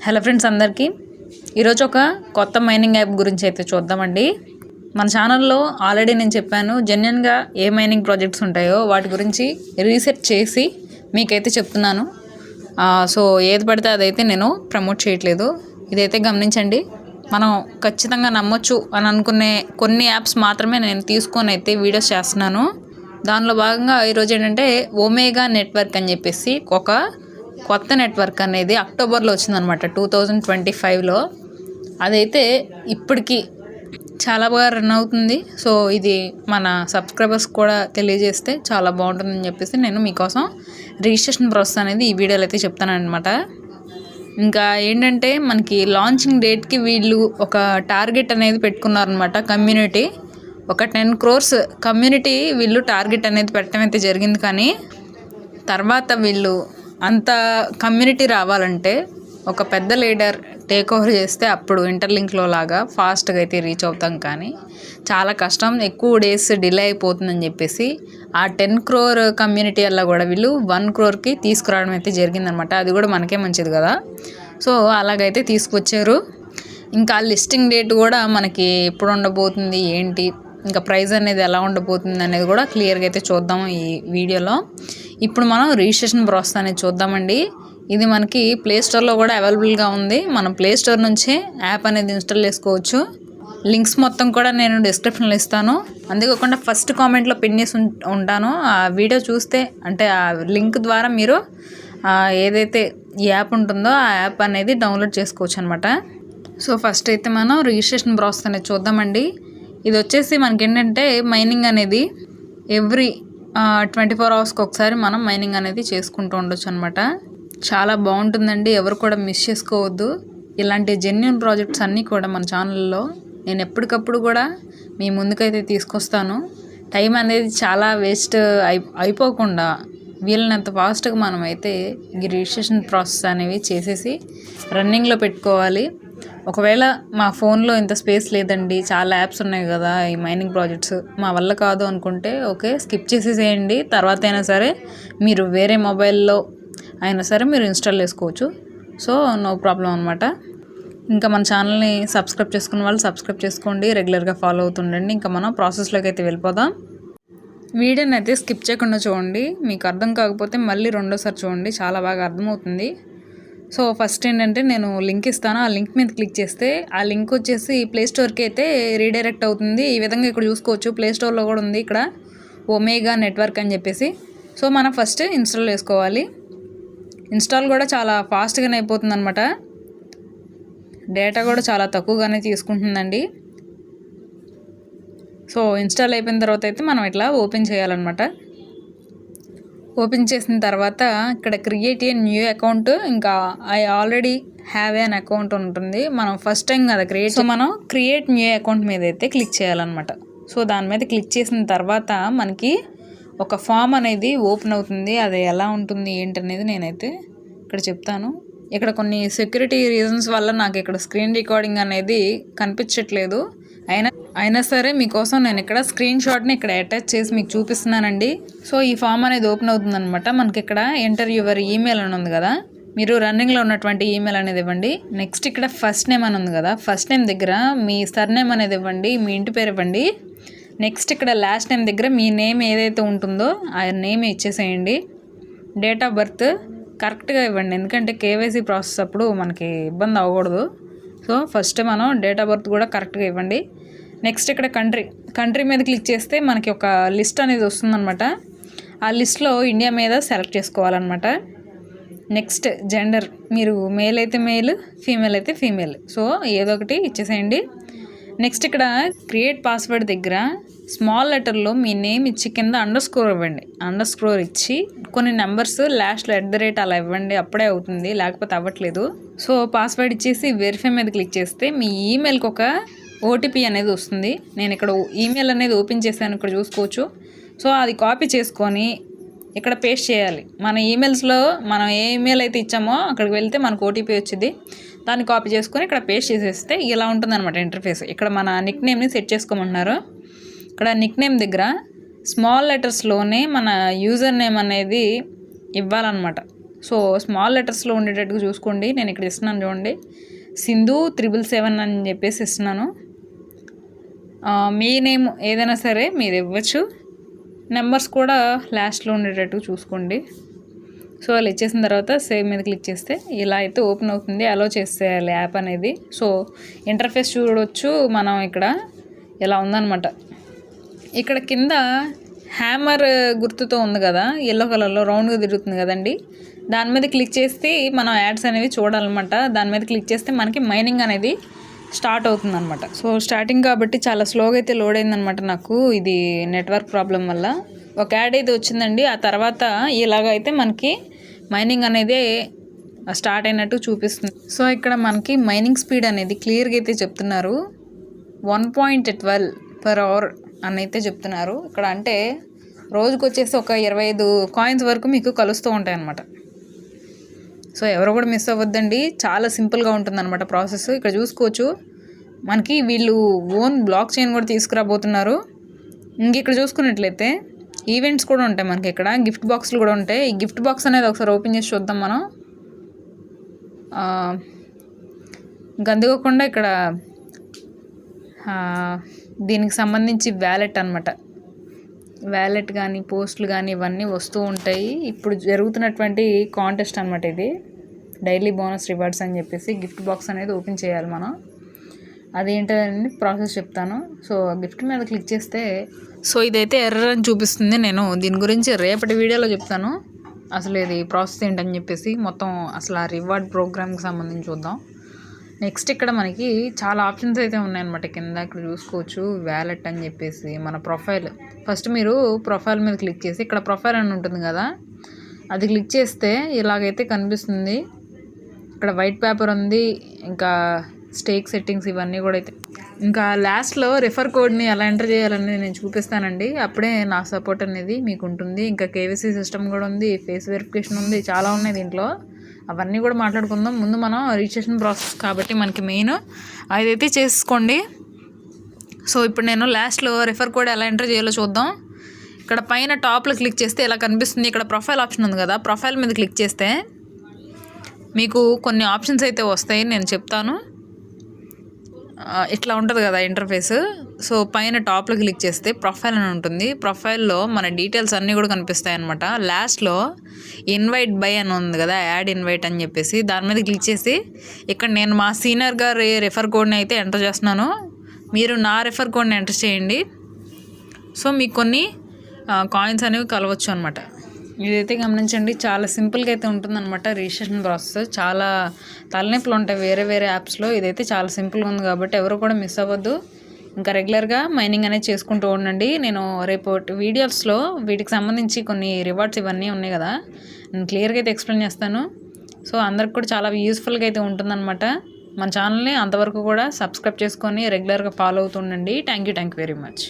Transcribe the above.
Hello friends అందరికీ. ఈరోజు ఒక కొత్త మైనింగ్ యాప్ గురించి అయితే చూద్దామండి. మన ఛానల్లో ఆల్రెడీ నేను చెప్పాను జెన్యున్గా ఏ మైనింగ్ ప్రాజెక్ట్స్ ఉంటాయో వాటి గురించి రీసెర్చ్ చేసి మీకైతే చెప్తున్నాను. సో ఏది పడితే అదైతే నేను ప్రమోట్ చేయట్లేదు. ఇదైతే గమనించండి. మనం ఖచ్చితంగా నమ్మొచ్చు అని అనుకునే కొన్ని యాప్స్ మాత్రమే నేను తీసుకొని అయితే వీడియోస్ చేస్తున్నాను. దానిలో భాగంగా ఈరోజు ఏంటంటే ఒమేగా నెట్వర్క్ అని చెప్పేసి ఒక కొత్త నెట్వర్క్ అనేది అక్టోబర్లో వచ్చిందనమాట టూ థౌజండ్ ట్వంటీ ఫైవ్లో. అదైతే ఇప్పటికీ చాలా బాగా రన్ అవుతుంది. సో ఇది మన సబ్స్క్రైబర్స్ కూడా తెలియజేస్తే చాలా బాగుంటుందని చెప్పేసి నేను మీకోసం రిజిస్ట్రేషన్ ప్రాసెస్ అనేది ఈ వీడియోలో అయితే చెప్తానమాట ఇంకా ఏంటంటే మనకి లాంచింగ్ డేట్కి వీళ్ళు ఒక టార్గెట్ అనేది పెట్టుకున్నారనమాట కమ్యూనిటీ. ఒక టెన్ క్రోర్స్ కమ్యూనిటీ వీళ్ళు టార్గెట్ అనేది పెట్టడం అయితే జరిగింది కానీ తర్వాత వీళ్ళు అంత కమ్యూనిటీ రావాలంటే ఒక పెద్ద లీడర్ టేక్ ఓవర్ చేస్తే అప్పుడు ఇంటర్లింక్లో లాగా ఫాస్ట్గా అయితే రీచ్ అవుతాం కానీ చాలా కష్టం. ఎక్కువ డేస్ డిలే అయిపోతుందని చెప్పేసి ఆ టెన్ క్రోర్ కమ్యూనిటీ వల్ల కూడా వీళ్ళు వన్ క్రోర్కి తీసుకురావడం అయితే జరిగిందనమాట. అది కూడా మనకే మంచిది కదా. సో అలాగైతే తీసుకొచ్చారు. ఇంకా లిస్టింగ్ డేట్ కూడా మనకి ఎప్పుడు ఉండబోతుంది ఏంటి ఇంకా ప్రైస్ అనేది ఎలా ఉండబోతుంది అనేది కూడా క్లియర్గా అయితే చూద్దాం ఈ వీడియోలో ఇప్పుడు మనం రిజిస్ట్రేషన్ ప్రాసెస్ అనేది చూద్దామండి. ఇది మనకి ప్లే స్టోర్లో కూడా అవైలబుల్గా ఉంది. మనం ప్లే స్టోర్ నుంచే యాప్ అనేది ఇన్స్టాల్ చేసుకోవచ్చు. లింక్స్ మొత్తం కూడా నేను డిస్క్రిప్షన్లో ఇస్తాను. అంతేకాకుండా ఫస్ట్ కామెంట్లో పిన్ చేసి ఉం- ఉంటాను. ఆ వీడియో చూస్తే అంటే ఆ లింక్ ద్వారా మీరు ఏదైతే యాప్ ఉంటుందో ఆ యాప్ అనేది డౌన్లోడ్ చేసుకోవచ్చు అనమాట సో ఫస్ట్ అయితే మనం రిజిస్ట్రేషన్ ప్రాసెస్ అనేది చూద్దామండి. ఇది వచ్చేసి మనకి ఏంటంటే మైనింగ్ అనేది ఎవ్రీ ట్వంటీ ఫోర్ అవర్స్కి ఒకసారి మనం మైనింగ్ అనేది చేసుకుంటూ ఉండొచ్చు అనమాట చాలా బాగుంటుందండి. ఎవరు కూడా మిస్ చేసుకోవద్దు. ఇలాంటి జెన్యున్ ప్రాజెక్ట్స్ అన్నీ కూడా మన ఛానల్లో నేను ఎప్పటికప్పుడు కూడా మీ ముందుకైతే తీసుకొస్తాను. టైం అనేది చాలా వేస్ట్ అయి అయిపోకుండా వీళ్ళనంత ఫాస్ట్గా మనం అయితే ఈ రిజిస్ట్రేషన్ ప్రాసెస్ అనేవి చేసేసి రన్నింగ్లో పెట్టుకోవాలి. ఒకవేళ మా ఫోన్లో ఇంత స్పేస్ లేదండి చాలా యాప్స్ ఉన్నాయి కదా ఈ మైనింగ్ ప్రాజెక్ట్స్. మా వల్ల కాదు అనుకుంటే ఓకే స్కిప్ చేసేసేయండి. తర్వాత అయినా సరే మీరు వేరే మొబైల్లో అయినా సరే మీరు ఇన్స్టాల్ చేసుకోవచ్చు. సో నో ప్రాబ్లం అనమాట ఇంకా మన ఛానల్ని సబ్స్క్రైబ్ చేసుకున్న వాళ్ళు సబ్స్క్రైబ్ చేసుకోండి రెగ్యులర్గా ఫాలో అవుతుండండి. ఇంకా మనం ప్రాసెస్లోకి అయితే వెళ్ళిపోదాం. వీడియోని అయితే స్కిప్ చేయకుండా చూడండి. మీకు అర్థం కాకపోతే మళ్ళీ రెండోసారి చూడండి చాలా బాగా అర్థమవుతుంది. సో ఫస్ట్ ఏంటంటే నేను లింక్ ఇస్తాను. ఆ లింక్ మీద క్లిక్ చేస్తే ఆ లింక్ వచ్చేసి ప్లే స్టోర్కి అయితే రీడైరెక్ట్ అవుతుంది. ఈ విధంగా ఇక్కడ చూసుకోవచ్చు. ప్లే స్టోర్లో కూడా ఉంది ఇక్కడ ఒమేగా నెట్వర్క్ అని చెప్పేసి. సో మనం ఫస్ట్ ఇన్స్టాల్ చేసుకోవాలి. ఇన్స్టాల్ కూడా చాలా ఫాస్ట్గానే అయిపోతుంది అనమాట డేటా కూడా చాలా తక్కువగానే తీసుకుంటుందండి. సో ఇన్స్టాల్ అయిపోయిన తర్వాత అయితే మనం ఇట్లా ఓపెన్ చేయాలన్నమాట. ఓపెన్ చేసిన తర్వాత ఇక్కడ క్రియేట్ ఏ న్యూ అకౌంట్ ఇంకా I already have an account ఉంటుంది. మనం ఫస్ట్ టైం కదా క్రియేట్ సో మనం క్రియేట్ న్యూ అకౌంట్ మీద అయితే క్లిక్ చేయాలన్నమాట. సో దాని మీద క్లిక్ చేసిన తర్వాత మనకి ఒక ఫామ్ అనేది ఓపెన్ అవుతుంది. అది ఎలా ఉంటుంది ఏంటనేది నేనైతే ఇక్కడ చెప్తాను. ఇక్కడ కొన్ని సెక్యూరిటీ రీజన్స్ వల్ల నాకు ఇక్కడ స్క్రీన్ రికార్డింగ్ అనేది కనిపించట్లేదు. అయినా అయినా సరే మీకోసం నేను ఇక్కడ స్క్రీన్ షాట్ని ఇక్కడ అటాచ్ చేసి మీకు చూపిస్తున్నానండి. సో ఈ ఫామ్ అనేది ఓపెన్ అవుతుంది అనమాట మనకి ఇక్కడ ఎంటర్ యువర్ ఈమెయిల్ అని ఉంది కదా. మీరు రన్నింగ్లో ఉన్నటువంటి ఈమెయిల్ అనేది ఇవ్వండి. నెక్స్ట్ ఇక్కడ ఫస్ట్ నేమ్ అని ఉంది కదా. ఫస్ట్ నేమ్ దగ్గర మీ సర్ నేమ్ అనేది ఇవ్వండి. మీ ఇంటి పేరు ఇవ్వండి. నెక్స్ట్ ఇక్కడ లాస్ట్ నేమ్ దగ్గర మీ నేమ్ ఏదైతే ఉంటుందో ఆ నేమ్ ఇచ్చేసేయండి. డేట్ ఆఫ్ బర్త్ కరెక్ట్గా ఇవ్వండి. ఎందుకంటే కేవైసీ ప్రాసెస్ అప్పుడు మనకి ఇబ్బంది అవ్వకూడదు. సో ఫస్ట్ మనం డేట్ ఆఫ్ బర్త్ కూడా కరెక్ట్గా ఇవ్వండి. నెక్స్ట్ ఇక్కడ కంట్రీ. కంట్రీ మీద క్లిక్ చేస్తే మనకి ఒక లిస్ట్ అనేది వస్తుందన్నమాట. ఆ లిస్ట్లో ఇండియా మీద సెలెక్ట్ చేసుకోవాలన్నమాట. Next gender. మీరు మేల్ అయితే మేల్ ఫీమేల్ అయితే ఫీమేల్. సో ఏదో ఒకటి ఇచ్చేసేయండి. నెక్స్ట్ ఇక్కడ క్రియేట్ పాస్వర్డ్ దగ్గర స్మాల్ లెటర్లో మీ నేమ్ ఇచ్చి కింద అండర్ స్కోర్ ఇవ్వండి. అండర్ స్కోర్ ఇచ్చి కొన్ని నెంబర్స్ లాస్ట్లో ఎట్ ద రేట్ అలా ఇవ్వండి. అప్పుడే అవుతుంది లేకపోతే అవ్వట్లేదు. సో పాస్వర్డ్ ఇచ్చేసి వెరిఫై మీద క్లిక్ చేస్తే మీ ఈమెయిల్కి ఒక ఓటీపీ అనేది వస్తుంది. నేను ఇక్కడ ఈమెయిల్ అనేది ఓపెన్ చేశాను ఇక్కడ చూసుకోవచ్చు. సో అది కాపీ చేసుకొని ఇక్కడ పేస్ట్ చేయాలి. మన ఈమెయిల్స్లో మనం ఏ ఈమెయిల్ అయితే ఇచ్చామో అక్కడికి వెళ్తే మనకు ఓటీపీ వచ్చింది. దాన్ని కాపీ చేసుకొని ఇక్కడ పేస్ట్ చేసేస్తే ఇలా ఉంటుంది అనమాట ఇంటర్ఫేస్. ఇక్కడ మన నిక్ నేమ్ని సెట్ చేసుకోమంటున్నారు. ఇక్కడ నిక్ నేమ్ దగ్గర స్మాల్ లెటర్స్లోనే మన యూజర్ నేమ్ అనేది ఇవ్వాలన్నమాట. సో స్మాల్ లెటర్స్లో ఉండేటట్టుగా చూసుకోండి. నేను ఇక్కడ ఇస్తున్నాను చూడండి. సింధు త్రిబుల్ సెవెన్ అని చెప్పేసి ఇస్తున్నాను. మీ నేమ్ ఏదైనా సరే మీరు ఇవ్వచ్చు. నెంబర్స్ కూడా లాస్ట్లో ఉండేటట్టు చూసుకోండి. సో వాళ్ళు ఇచ్చేసిన తర్వాత సేవ్ మీద క్లిక్ చేస్తే ఇలా అయితే ఓపెన్ అవుతుంది అలో చేసేయాలి యాప్ అనేది. సో ఇంటర్ఫేస్ చూడవచ్చు మనం ఇక్కడ. ఇలా ఉందన్నమాట. ఇక్కడ కింద హ్యామర్ గుర్తుతో ఉంది కదా ఎల్లో కలర్లో రౌండ్గా తిరుగుతుంది కదండి. దాని మీద క్లిక్ చేస్తే మనం యాడ్స్ అనేవి చూడాలన్నమాట. దాని మీద క్లిక్ చేస్తే మనకి మైనింగ్ అనేది స్టార్ట్ అవుతుంది అనమాట సో స్టార్టింగ్ కాబట్టి చాలా స్లోగా అయితే లోడ్ అయిందనమాట నాకు ఇది నెట్వర్క్ ప్రాబ్లం వల్ల. ఒక యాడ్ అయితే వచ్చిందండి ఆ తర్వాత ఇలాగైతే అయితే మనకి మైనింగ్ అనేది స్టార్ట్ అయినట్టు చూపిస్తుంది. సో ఇక్కడ మనకి మైనింగ్ స్పీడ్ అనేది క్లియర్గా అయితే చెప్తున్నారు. One point twelve per hour అని అయితే చెప్తున్నారు. ఇక్కడ అంటే రోజుకు వచ్చేసి ఒక ఇరవై ఐదు కాయిన్స్ వరకు మీకు కలుస్తూ ఉంటాయి అన్నమాట. సో ఎవరు కూడా మిస్ అవ్వద్దండి. చాలా సింపుల్గా ఉంటుందన్నమాట ప్రాసెస్. ఇక్కడ చూసుకోవచ్చు. మనకి వీళ్ళు ఓన్ బ్లాక్ చైన్ కూడా తీసుకురాబోతున్నారు. ఇంక ఇక్కడ చూసుకున్నట్లయితే ఈవెంట్స్ కూడా ఉంటాయి మనకి ఇక్కడ. గిఫ్ట్ బాక్స్లు కూడా ఉంటాయి. ఈ గిఫ్ట్ బాక్స్ అనేది ఒకసారి ఓపెన్ చేసి చూద్దాం మనం. గందుకోకుండా ఇక్కడ దీనికి సంబంధించి వ్యాలెట్ అనమాట వ్యాలెట్ కానీ పోస్టులు కానీ ఇవన్నీ వస్తూ ఉంటాయి. ఇప్పుడు జరుగుతున్నటువంటి కాంటెస్ట్ అనమాట ఇది. డైలీ బోనస్ రివార్డ్స్ అని చెప్పేసి గిఫ్ట్ బాక్స్ అనేది ఓపెన్ చేయాలి మనం. అదేంటని ప్రాసెస్ చెప్తాను. సో గిఫ్ట్ మీద క్లిక్ చేస్తే సో ఇదైతే ఎర్రర్ అని చూపిస్తుంది. నేను దీని గురించి రేపటి వీడియోలో చెప్తాను. అసలు ఇది ప్రాసెస్ ఏంటని చెప్పేసి మొత్తం అసలు ఆ రివార్డ్ ప్రోగ్రామ్కి సంబంధించి చూద్దాం. నెక్స్ట్ ఇక్కడ మనకి చాలా ఆప్షన్స్ అయితే ఉన్నాయన్నమాట. కింద ఇక్కడ చూసుకోవచ్చు వ్యాలెట్ అని చెప్పేసి మన ప్రొఫైల్. ఫస్ట్ మీరు ప్రొఫైల్ మీద క్లిక్ చేసి ఇక్కడ ప్రొఫైల్ అని ఉంటుంది కదా అది క్లిక్ చేస్తే ఇలాగైతే కనిపిస్తుంది. ఇక్కడ వైట్ పేపర్ ఉంది ఇంకా స్టేక్ సెట్టింగ్స్ ఇవన్నీ కూడా అయితే. ఇంకా లాస్ట్లో రిఫర్ కోడ్ని ఎలా ఎంటర్ చేయాలనేది నేను చూపిస్తానండి. అప్పుడే నా సపోర్ట్ అనేది మీకు ఉంటుంది. ఇంకా కేవీసీ సిస్టమ్ కూడా ఉంది ఫేస్ వెరిఫికేషన్ ఉంది చాలా ఉన్నాయి దీంట్లో. అవన్నీ కూడా మాట్లాడుకుందాం. ముందు మనం రిజిస్ట్రేషన్ ప్రాసెస్ కాబట్టి మనకి మెయిన్ అదైతే చేసుకోండి. సో ఇప్పుడు నేను లాస్ట్లో రిఫర్ కోడ్ ఎలా ఎంటర్ చేయాలో చూద్దాం. ఇక్కడ పైన టాప్లో క్లిక్ చేస్తే ఇలా కనిపిస్తుంది. ఇక్కడ ప్రొఫైల్ ఆప్షన్ ఉంది కదా ప్రొఫైల్ మీద క్లిక్ చేస్తే మీకు కొన్ని ఆప్షన్స్ అయితే వస్తాయి. నేను చెప్తాను. ఇట్లా ఉంటుంది కదా ఇంటర్ఫేస్ సో పైన టాప్లో క్లిక్ చేస్తే ప్రొఫైల్ అని ఉంటుంది. ప్రొఫైల్లో మన డీటెయిల్స్ అన్నీ కూడా కనిపిస్తాయి అనమాట లాస్ట్లో ఇన్వైట్ బై అని ఉంది కదా యాడ్ ఇన్వైట్ అని చెప్పేసి దాని మీద క్లిక్ చేసి ఇక్కడ నేను మా సీనియర్ గారి రెఫర్ కోడ్ని అయితే ఎంటర్ చేస్తున్నాను. మీరు నా రెఫర్ కోడ్ని ఎంటర్ చేయండి. సో మీకు కొన్ని కాయిన్స్ అనేవి కలవచ్చు అనమాట ఇదైతే గమనించండి చాలా సింపుల్గా అయితే ఉంటుందన్నమాట రిజిస్ట్రేషన్ ప్రాసెస్. చాలా తలనొప్పులు ఉంటాయి వేరే వేరే యాప్స్లో ఇదైతే చాలా సింపుల్గా ఉంది కాబట్టి ఎవరు కూడా మిస్ అవ్వద్దు. ఇంకా రెగ్యులర్గా మైనింగ్ అనేది చేసుకుంటూ ఉండండి. నేను రేపు వీడియోస్లో వీటికి సంబంధించి కొన్ని రివార్డ్స్ ఇవన్నీ ఉన్నాయి కదా నేను క్లియర్గా అయితే ఎక్స్ప్లెయిన్ చేస్తాను. సో అందరికి కూడా చాలా యూస్ఫుల్గా అయితే ఉంటుందన్నమాట. మన ఛానల్ని అంతవరకు కూడా సబ్స్క్రైబ్ చేసుకొని రెగ్యులర్గా follow అవుతుండండి thank you thank you very much.